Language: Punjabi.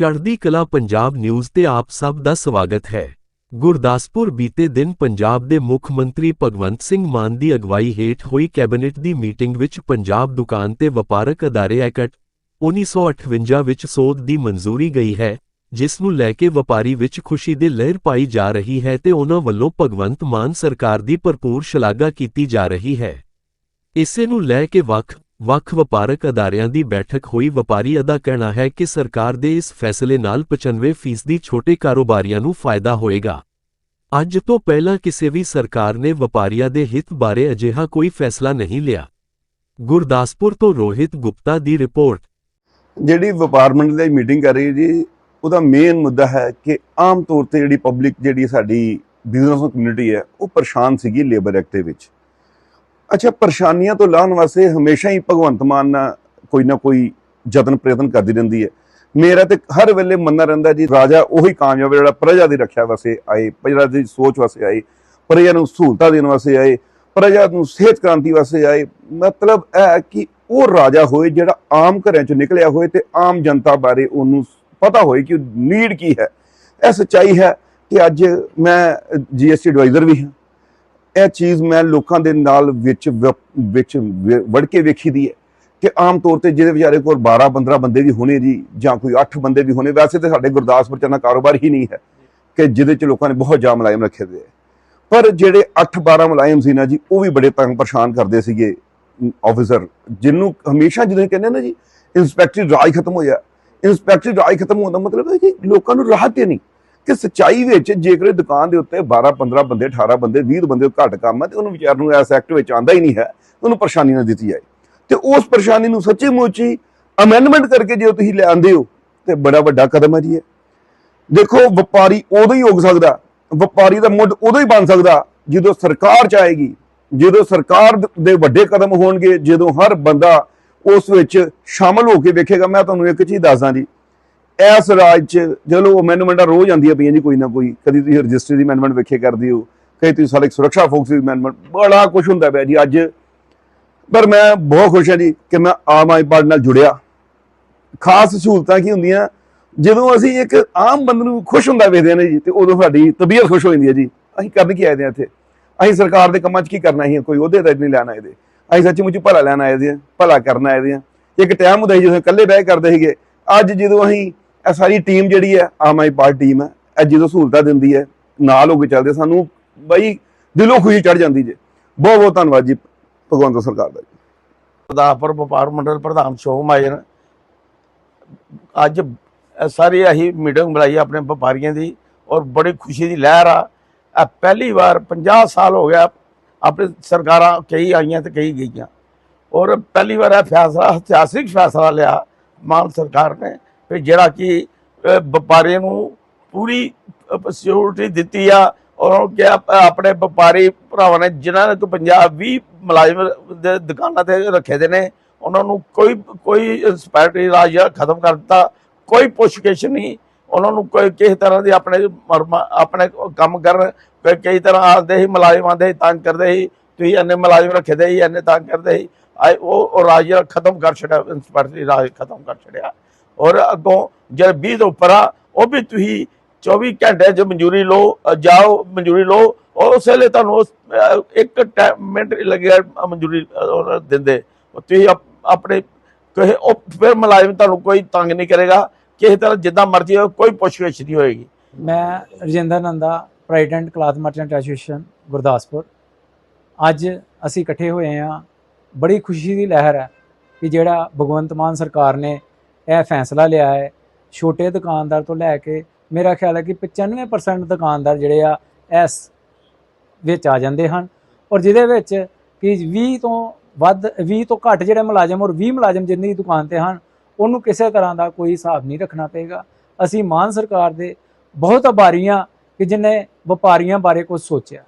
ਚੜ੍ਹਦੀ ਕਲਾ ਪੰਜਾਬ ਨਿਊਜ਼ ਤੇ ਆਪ ਸਭ ਦਾ ਸਵਾਗਤ ਹੈ। ਗੁਰਦਾਸਪੁਰ ਬੀਤੇ ਦਿਨ ਪੰਜਾਬ ਦੇ ਮੁੱਖ ਮੰਤਰੀ ਭਗਵੰਤ ਸਿੰਘ ਮਾਨ ਦੀ ਅਗਵਾਈ ਹੇਠ ਹੋਈ ਕੈਬਨਿਟ ਦੀ ਮੀਟਿੰਗ ਵਿੱਚ ਪੰਜਾਬ ਦੁਕਾਨ ਤੇ ਵਪਾਰਕ ਅਦਾਰੇ ਐਕਟ 1958 ਵਿੱਚ ਸੋਧ ਦੀ ਮਨਜ਼ੂਰੀ ਗਈ ਹੈ, ਜਿਸ ਨੂੰ ਲੈ ਕੇ ਵਪਾਰੀ ਵਿੱਚ ਖੁਸ਼ੀ ਦੀ ਲਹਿਰ ਪਾਈ ਜਾ ਰਹੀ ਹੈ ਤੇ ਉਹਨਾਂ ਵੱਲੋਂ ਭਗਵੰਤ ਮਾਨ ਸਰਕਾਰ ਦੀ ਭਰਪੂਰ ਸ਼ਲਾਘਾ ਕੀਤੀ ਜਾ ਰਹੀ ਹੈ। ਇਸੇ ਨੂੰ ਲੈ ਕੇ ਵੱਖ ਵੱਖ ਵਪਾਰਕ ਅਦਾਰਿਆਂ ਦੀ ਬੈਠਕ ਹੋਈ। ਵਪਾਰੀ ਦਾ ਕਹਿਣਾ ਹੈ ਕਿ ਸਰਕਾਰ ਦੇ ਇਸ ਫੈਸਲੇ ਨਾਲ 95% ਛੋਟੇ ਕਾਰੋਬਾਰੀਆਂ ਨੂੰ ਫਾਇਦਾ ਹੋਏਗਾ। ਅੱਜ ਤੋਂ ਪਹਿਲਾਂ ਕਿਸੇ ਵੀ ਸਰਕਾਰ ਨੇ ਵਪਾਰੀਆਂ ਦੇ ਹਿੱਤ ਬਾਰੇ ਅਜਿਹਾ ਕੋਈ ਫੈਸਲਾ ਨਹੀਂ ਲਿਆ। ਗੁਰਦਾਸਪੁਰ ਤੋਂ ਰੋਹਿਤ ਗੁਪਤਾ ਦੀ ਰਿਪੋਰਟ। ਜਿਹੜੀ ਵਪਾਰ ਮੰਡਲ ਦੀ ਮੀਟਿੰਗ ਕਰ ਰਹੀ ਹੈ ਜੀ, ਉਹਦਾ ਮੇਨ ਮੁੱਦਾ ਹੈ ਕਿ ਆਮ ਤੌਰ ਤੇ ਜਿਹੜੀ ਪਬਲਿਕ ਜਿਹੜੀ ਸਾਡੀ ਬਿਜ਼ਨਸ ਕਮਿਊਨਿਟੀ ਹੈ, ਉਹ ਪਰੇਸ਼ਾਨ ਸੀਗੀ ਲੇਬਰ ਐਕਟ ਦੇ ਵਿੱਚ। ਅੱਛਾ, ਪਰੇਸ਼ਾਨੀਆਂ ਤੋਂ ਲਾਹਣ ਵਾਸਤੇ ਹਮੇਸ਼ਾ ਹੀ ਭਗਵੰਤ ਮਾਨ ਨਾਲ ਕੋਈ ਨਾ ਕੋਈ ਯਤਨ ਪ੍ਰਯਤਨ ਕਰਦੀ ਰਹਿੰਦੀ ਹੈ। ਮੇਰਾ ਤੇ ਹਰ ਵੇਲੇ ਮੰਨਣਾ ਰਹਿੰਦਾ ਜੀ, ਰਾਜਾ ਉਹੀ ਕਾਮਯਾਬ ਜਿਹੜਾ ਪ੍ਰਜਾ ਦੀ ਰੱਖਿਆ ਵਾਸਤੇ ਆਏ, ਪ੍ਰਜਾ ਦੀ ਸੋਚ ਵਾਸਤੇ ਆਏ, ਪ੍ਰਜਾ ਨੂੰ ਸਹੂਲਤਾਂ ਦੇਣ ਵਾਸਤੇ ਆਏ, ਪ੍ਰਜਾ ਨੂੰ ਸਿਹਤ ਕ੍ਰਾਂਤੀ ਵਾਸਤੇ ਆਏ। ਮਤਲਬ ਇਹ ਕਿ ਉਹ ਰਾਜਾ ਹੋਏ ਜਿਹੜਾ ਆਮ ਘਰਾਂ ਚੋਂ ਨਿਕਲਿਆ ਹੋਏ ਤੇ ਆਮ ਜਨਤਾ ਬਾਰੇ ਉਹਨੂੰ ਪਤਾ ਹੋਏ ਕਿ ਨੀਡ ਕੀ ਹੈ। ਇਹ ਸੱਚਾਈ ਹੈ ਕਿ ਅੱਜ ਮੈਂ ਜੀਐਸਟੀ ਐਡਵਾਈਜ਼ਰ ਵੀ ਹਾਂ। ਇਹ ਚੀਜ਼ ਮੈਂ ਲੋਕਾਂ ਦੇ ਨਾਲ ਵਿੱਚ ਵ- ਵਿੱਚ ਵੜ ਕੇ ਵੇਖੀ ਦੀ ਹੈ ਕਿ ਆਮ ਤੌਰ ਤੇ ਜਿਹਦੇ ਵਿਚਾਰੇ ਕੋਲ 12 15 ਬੰਦੇ ਵੀ ਹੋਣੇ ਜੀ ਜਾਂ ਕੋਈ 8 ਬੰਦੇ ਵੀ ਹੋਣੇ, ਵੈਸੇ ਤੇ ਸਾਡੇ ਗੁਰਦਾਸਪੁਰ ਚ ਨਾ ਕਾਰੋਬਾਰ ਹੀ ਨਹੀਂ ਹੈ ਕਿ ਜਿਹਦੇ ਚ ਲੋਕਾਂ ਨੇ ਬਹੁਤ ਜਾਮ ਮੁਲਾਜ਼ਮ ਰੱਖੇ ਦੇ ਪਰ ਜਿਹੜੇ 8 12 ਮੁਲਾਜ਼ਮ ਸੀ ਨਾ ਜੀ, ਉਹ ਵੀ ਬੜੇ ਤੰਗ ਪਰੇਸ਼ਾਨ ਕਰਦੇ ਸੀਗੇ ਆਫੀਸਰ ਜਿਹਨੂੰ ਹਮੇਸ਼ਾ ਜਦੋਂ ਕਹਿੰਦੇ ਨਾ ਜੀ ਇੰਸਪੈਕਟਰੀ ਰਾਜ ਖਤਮ ਹੋਇਆ। ਇੰਸਪੈਕਟਰੀ ਰਾਜ ਖਤਮ ਹੋਣ ਦਾ ਮਤਲਬ ਹੈ ਕਿ ਲੋਕਾਂ ਨੂੰ ਰਾਹਤ ਹੀ ਨਹੀਂ ਕਿ ਸਚਾਈ ਵਿੱਚ ਜੇਕਰ ਦੁਕਾਨ ਦੇ ਉੱਤੇ 12 15 ਬੰਦੇ 18 ਬੰਦੇ 20 ਬੰਦੇ ਘੱਟ ਕੰਮ ਹੈ ਤੇ ਉਹਨੂੰ ਵਿਚਾਰ ਨੂੰ ਇਸ ਐਕਟ ਵਿੱਚ ਆਂਦਾ ਹੀ ਨਹੀਂ ਹੈ, ਉਹਨੂੰ ਪਰੇਸ਼ਾਨੀ ਨਾ ਦਿੱਤੀ ਜਾਏ। ਤੇ ਉਸ ਪਰੇਸ਼ਾਨੀ ਨੂੰ ਸੱਚੀ ਮੁੱਚੀ ਅਮੈਂਡਮੈਂਟ ਕਰਕੇ ਜੇ ਤੁਸੀਂ ਲੈ ਆਂਦੇ ਹੋ, ਤੇ ਬੜਾ ਵੱਡਾ ਕਦਮ ਹੈ ਜੀ ਇਹ। ਦੇਖੋ, ਵਪਾਰੀ ਉਦੋਂ ਹੀ ਉੱਗ ਸਕਦਾ, ਵਪਾਰੀ ਦਾ ਮੁੱਢ ਉਦੋਂ ਹੀ ਬਣ ਸਕਦਾ, ਜਦੋਂ ਸਰਕਾਰ ਚਾਹੇਗੀ, ਜਦੋਂ ਸਰਕਾਰ ਦੇ ਵੱਡੇ ਕਦਮ ਹੋਣਗੇ, ਜਦੋਂ ਹਰ ਬੰਦਾ ਉਸ ਵਿੱਚ ਸ਼ਾਮਲ ਹੋ ਕੇ ਵੇਖੇਗਾ। ਮੈਂ ਤੁਹਾਨੂੰ ਇੱਕ ਚੀਜ਼ ਦੱਸਦਾ ਜੀ ਇਸ ਰਾਜ 'ਚ ਜਦੋਂ ਅਮੈਂਡਮੈਂਟਾਂ ਰੋਜ਼ ਆਉਂਦੀਆਂ ਪਈਆਂ ਜੀ ਕੋਈ ਨਾ ਕੋਈ। ਕਦੀ ਤੁਸੀਂ ਰਜਿਸਟਰੀ ਦੀ ਅਮੈਂਡਮੈਂਟ ਵੇਖੇ ਕਰਦੇ ਹੋ ਕਈ ਤੁਸੀਂ ਸਾਰੇ ਸੁਰੱਖਿਆ ਫੋਕਸ ਦੀ ਅਮੈਂਡਮੈਂਟ ਬੜਾ ਕੁਝ ਹੁੰਦਾ ਪਿਆ ਜੀ ਅੱਜ। ਪਰ ਮੈਂ ਬਹੁਤ ਖੁਸ਼ ਹਾਂ ਜੀ ਕਿ ਮੈਂ ਆਮ ਆਦਮੀ ਪਾਰਟੀ ਨਾਲ ਜੁੜਿਆ। ਖਾਸ ਸਹੂਲਤਾਂ ਕੀ ਹੁੰਦੀਆਂ, ਜਦੋਂ ਅਸੀਂ ਇੱਕ ਆਮ ਬੰਦੇ ਨੂੰ ਖੁਸ਼ ਹੁੰਦਾ ਵੇਖਦੇ ਨੇ ਜੀ, ਤੇ ਉਦੋਂ ਸਾਡੀ ਤਬੀਅਤ ਖੁਸ਼ ਹੋ ਜਾਂਦੀ ਹੈ ਜੀ। ਅਸੀਂ ਕਰਨ ਕੀ ਆਏ ਦੇ ਹਾਂ ਇੱਥੇ? ਅਸੀਂ ਸਰਕਾਰ ਦੇ ਕੰਮਾਂ 'ਚ ਕੀ ਕਰਨਾ ਹੈ ਕੋਈ ਉਹਦੇ ਤਾਂ ਨਹੀਂ ਲੈਣਾ ਇਹਦੇ ਅਸੀਂ ਸੱਚੀ ਮੁੱਚੀ ਭਲਾ ਲੈਣ ਆਏ ਦੇ ਹਾਂ, ਭਲਾ ਕਰਨ ਆਏ ਦੇ ਹਾਂ। ਇੱਕ ਟਾਈਮ ਹੁੰਦਾ ਸੀ ਜਦੋਂ ਇਕੱਲੇ ਬਹਿ ਕੇ ਕਰਦੇ ਸੀਗੇ। ਅੱਜ ਜਦੋਂ ਅਸੀਂ ਇਹ ਸਾਰੀ ਟੀਮ ਜਿਹੜੀ ਹੈ, ਆਮ ਆਦਮੀ ਪਾਰਟੀ ਟੀਮ ਹੈ, ਇਹ ਜਦੋਂ ਸਹੂਲਤਾਂ ਦਿੰਦੀ ਹੈ, ਨਾਲ ਹੋ ਕੇ ਚੱਲਦੇ ਸਾਨੂੰ ਬਈ ਦਿਲੋਂ ਖੁਸ਼ੀ ਚੜ ਜਾਂਦੀ ਜੇ। ਬਹੁਤ ਬਹੁਤ ਧੰਨਵਾਦ ਜੀ, ਭਗਵੰਤ ਸਰਕਾਰ ਦਾ ਜੀ। ਗੁਰਦਾਸਪੁਰ ਵਪਾਰ ਮੰਡਲ ਪ੍ਰਧਾਨ ਸ਼ੋਭ ਮਾਜਨ, ਅੱਜ ਇਹ ਸਾਰੀ ਅਸੀਂ ਮੀਟਿੰਗ ਬੁਲਾਈ ਆਪਣੇ ਵਪਾਰੀਆਂ ਦੀ ਔਰ ਬੜੀ ਖੁਸ਼ੀ ਦੀ ਲਹਿਰ ਆ। ਇਹ ਪਹਿਲੀ ਵਾਰ 50 ਸਾਲ ਹੋ ਗਿਆ, ਆਪਣੇ ਸਰਕਾਰਾਂ ਕਈ ਆਈਆਂ ਤੇ ਕਈ ਗਈਆਂ। ਔਰ ਪਹਿਲੀ ਵਾਰ ਇਹ ਫੈਸਲਾ, ਇਤਿਹਾਸਿਕ ਫੈਸਲਾ ਲਿਆ ਮਾਨ ਸਰਕਾਰ ਨੇ। ਵੀ ਜਿਹੜਾ ਕਿ ਵਪਾਰੀਆਂ ਨੂੰ ਪੂਰੀ ਸਿਕਿਉਰਿਟੀ ਦਿੱਤੀ ਆ ਔਰ ਉਹ ਕਿਹਾ ਆਪਣੇ ਵਪਾਰੀ ਭਰਾਵਾਂ ਨੇ ਜਿਨ੍ਹਾਂ ਨੇ ਤੋਂ ਪੰਜਾਬ 20 ਮੁਲਾਜ਼ਮ ਦੇ ਦੁਕਾਨਾਂ ਤੇ ਰੱਖੇ ਦੇ ਨੇ, ਉਹਨਾਂ ਨੂੰ ਕੋਈ ਕੋਈ ਇੰਸਪੈਕਟਰੀ ਰਾਜ ਖਤਮ ਕਰ ਦਿੱਤਾ, ਕੋਈ ਪੁੱਛਗਿੱਛ ਨਹੀਂ, ਉਹਨਾਂ ਨੂੰ ਕੋਈ ਕਿਸੇ ਤਰ੍ਹਾਂ ਦੀ ਆਪਣੇ ਮਰਮ- ਆਪਣੇ ਕੰਮ ਕਰਨ, ਕਈ- ਕਈ ਤਰ੍ਹਾਂ ਆਉਂਦੇ ਸੀ, ਮੁਲਾਜ਼ਮ ਆਉਂਦੇ ਸੀ, ਤੰਗ ਕਰਦੇ ਸੀ, ਤੁਸੀਂ ਇੰਨੇ ਮੁਲਾਜ਼ਮ ਰੱਖੇ ਦੇ ਸੀ, ਇੰਨੇ ਤੰਗ ਕਰਦੇ ਸੀ, ਆਏ ਉਹ ਰਾਜ ਖਤਮ ਕਰ ਛੱਡਿਆ ਇੰਸਪੈਕਟਰੀ ਰਾਜ ਖਤਮ ਕਰ ਛੱਡਿਆ। ਔਰ ਅੱਗੋਂ ਜਿਹੜੇ 20 ਤੋਂ ਉੱਪਰ ਆ, ਉਹ ਵੀ ਤੁਸੀਂ 24 ਘੰਟੇ ਚ ਮਨਜ਼ੂਰੀ ਲਓ ਜਾਓ, ਮਨਜ਼ੂਰੀ ਲਓ ਔਰ ਉਸ ਵੇਲੇ ਤੁਹਾਨੂੰ ਉਸ ਇੱਕ ਟੈ- ਮਿੰਟ ਨਹੀਂ ਮਨਜ਼ੂਰੀ ਦਿੰਦੇ। ਤੁਸੀਂ ਆਪਣੇ ਕਹੇ, ਉਹ ਫਿਰ ਮੁਲਾਜ਼ਮ ਤੁਹਾਨੂੰ ਕੋਈ ਤੰਗ ਨਹੀਂ ਕਰੇਗਾ। ਕਿਸੇ ਤਰ੍ਹਾਂ ਜਿੱਦਾਂ ਮਰਜ਼ੀ ਹੋਵੇ, ਕੋਈ ਪੁੱਛਗਿੱਛ ਨਹੀਂ ਹੋਏਗੀ। ਮੈਂ Rajinder Nanda president cloth merchant association Gurdaspur. ਅੱਜ ਅਸੀਂ ਇਕੱਠੇ ਹੋਏ ਹਾਂ। ਬੜੀ ਖੁਸ਼ੀ ਦੀ ਲਹਿਰ ਹੈ ਕਿ ਜਿਹੜਾ ਭਗਵੰਤ ਮਾਨ ਸਰਕਾਰ ਨੇ ਇਹ ਫੈਸਲਾ ਲਿਆ ਹੈ। ਛੋਟੇ ਦੁਕਾਨਦਾਰ ਤੋਂ ਲੈ ਕੇ ਮੇਰਾ ਖਿਆਲ ਹੈ ਕਿ 95% ਦੁਕਾਨਦਾਰ ਜਿਹੜੇ ਆ, ਇਸ ਵਿੱਚ ਆ ਜਾਂਦੇ ਹਨ। ਔਰ ਜਿਹਦੇ ਵਿੱਚ ਕਿ 20 ਤੋਂ ਵੱਧ 20 ਤੋਂ ਘੱਟ ਜਿਹੜੇ ਮੁਲਾਜ਼ਮ ਔਰ 20 ਮੁਲਾਜ਼ਮ ਜਿੰਨੀ ਦੁਕਾਨ ਤੇ ਹਨ, ਉਹਨੂੰ ਕਿਸੇ ਤਰ੍ਹਾਂ ਦਾ ਕੋਈ ਹਿਸਾਬ ਨਹੀਂ ਰੱਖਣਾ ਪਏਗਾ। ਅਸੀਂ ਮਾਨ ਸਰਕਾਰ ਦੇ ਬਹੁਤ ਆਭਾਰੀ ਹਾਂ ਕਿ ਜਿਨੇ ਵਪਾਰੀਆਂ ਬਾਰੇ ਕੁਝ ਸੋਚਿਆ।